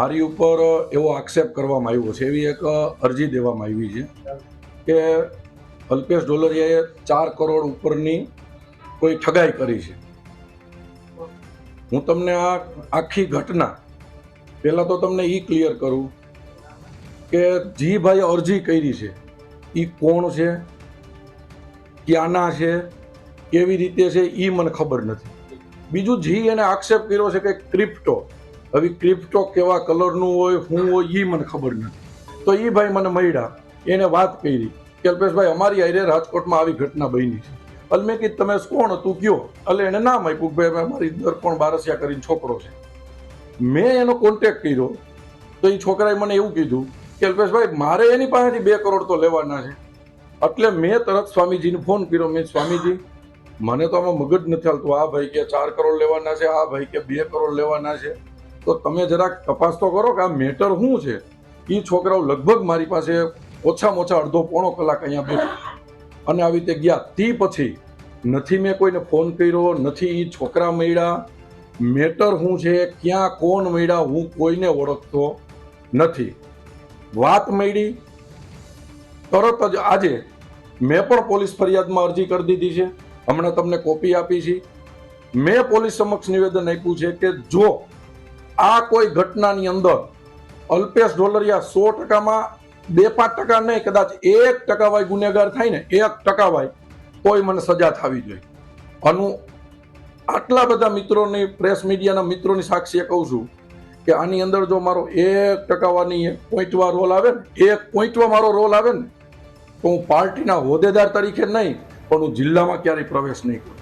મારી ઉપર એવો આક્ષેપ કરવામાં આવ્યો છે, એવી એક અરજી દેવામાં આવી છે કે અલ્પેશ ડોલરિયાએ ચાર કરોડ ઉપરની કોઈ ઠગાઈ કરી છે. હું તમને આ આખી ઘટના પહેલાં તો તમને એ ક્લિયર કરું કે જી ભાઈ અરજી કરી છે. એ કોણ છે? ક્યાંના છે? કેવી રીતે છે? એ મને ખબર નથી. બીજું જી એને આક્ષેપ કર્યો છે કે ક્રિપ્ટો હવે ક્રિપ્ટો કેવા કલરનું હોય, શું હોય એ મને ખબર નથી. તો એ ભાઈ મને મળ્યા. એને વાત કરી. કે અલ્પેશભાઈ, અમારી હારે રાજકોટમાં આવી ઘટના બની છે. એટલે મેં કીધું, તમે કોણ હતું? કયો? એટલે એને નામ આપ્યું ભાઈ અમારી દર્પણ બારસિયા કરીને છોકરો છે. મેં એનો કોન્ટેક્ટ કર્યો. તો એ છોકરાએ મને એવું કીધું કે, અલ્પેશભાઈ, મારે એની પાસેથી બે કરોડ તો લેવાના છે. એટલે મેં તરત સ્વામીજીને ફોન કર્યો. મેં સ્વામીજી, મને તો આમાં મગજ નથી હાલતું. આ ભાઈ કે ચાર કરોડ લેવાના છે, આ ભાઈ કે બે કરોડ લેવાના છે. તો તમે જરાક તપાસ તો કરો કે આ મેટર શું છે? એ છોકરાઓ લગભગ મારી પાસે ઓછામાં ઓછા અડધો પોણો કલાક અહીંયા બેઠો અને આવી રીતે ગયા. તે પછી નથી મેં કોઈને ફોન કર્યો, નથી એ છોકરા મળ્યા. મેટર શું છે? ક્યાં કોણ મળ્યા? હું કોઈને ઓળખતો નથી. વાત મળી. તરત જ આજે મેં પણ પોલીસ ફરિયાદમાં અરજી કરી દીધી છે. હમણાં તમને કોપી આપી છે. મેં પોલીસ સમક્ષ નિવેદન આપ્યું છે કે જો આ કોઈ ઘટનાની અંદર અલ્પેશ ઢોલરિયા સો ટકામાં, બે પાંચ ટકા નહીં, કદાચ એક ટકાવાય ગુનેગાર થાય ને, એક ટકા વાય તોય મને સજા થવી જોઈએ. આનું આટલા બધા મિત્રોની, પ્રેસ મીડિયાના મિત્રોની સાક્ષીએ કહું છું કે આની અંદર જો મારો એક ટકાવાની એક પોઈન્ટવા રોલ આવે ને, એક પોઈન્ટવા મારો રોલ આવે ને, તો હું પાર્ટીના હોદ્દેદાર તરીકે નહીં, પણ હું જિલ્લામાં ક્યારેય પ્રવેશ નહીં કરું.